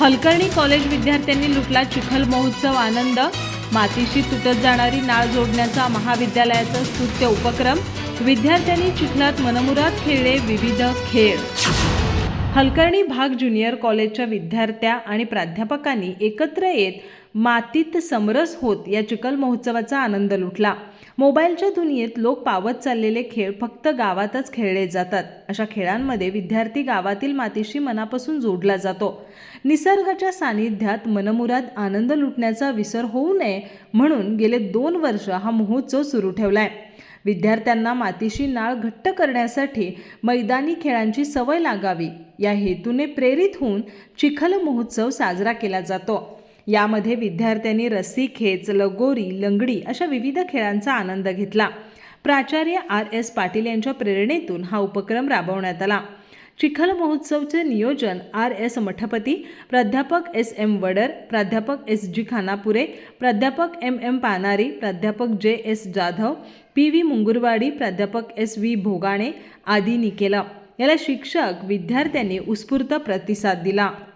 Halkarni college विद्यार्थ्यांनी लुटला चिखल महोत्सव आनंद. मातीशी तुटत जाणारी नाळ जोडण्याचा महाविद्यालयाचा स्तुत्य उपक्रम. विद्यार्थ्यांनी चिखलात मनमुरात खेळले विविध खेळ. हलकर्णी भाग ज्युनियर कॉलेजच्या विद्यार्थ्या आणि प्राध्यापकांनी एकत्र येत मातीत समरस होत या चिखल महोत्सवाचा आनंद लुटला. मोबाईलच्या दुनियेत लोक पावत चाललेले खेळ फक्त गावातच खेळले जातात. अशा खेळांमध्ये विद्यार्थी गावातील मातीशी मनापासून जोडला जातो. निसर्गाच्या सानिध्यात मनमुराद आनंद लुटण्याचा विसर होऊ नये म्हणून गेले दोन वर्ष हा महोत्सव सुरू ठेवला आहे विद्यार्थ्यांना मातीशी नाळ घट्ट करण्यासाठी मैदानी खेळांची सवय लागावी. या हेतूने प्रेरित होऊन चिखल महोत्सव साजरा केला जातो. यामध्ये विद्यार्थ्यांनी रस्सी खेच लगोरी लंगडी अशा विविध खेळांचा आनंद घेतला. प्राचार्य आर एस पाटील यांच्या प्रेरणेतून हा उपक्रम राबवण्यात आला. चिखल महोत्सवचे नियोजन आर एस मठपती प्राध्यापक एस एम वडर प्राध्यापक एस जी खानापुरे प्राध्यापक एम एम पानारी प्राध्यापक J S Jadhav P V Mungurwadi प्राध्यापक एस व्ही भोगाणे आदींनी केलं. याला शिक्षक विद्यार्थ्यांनी उत्स्फूर्त प्रतिसाद दिला.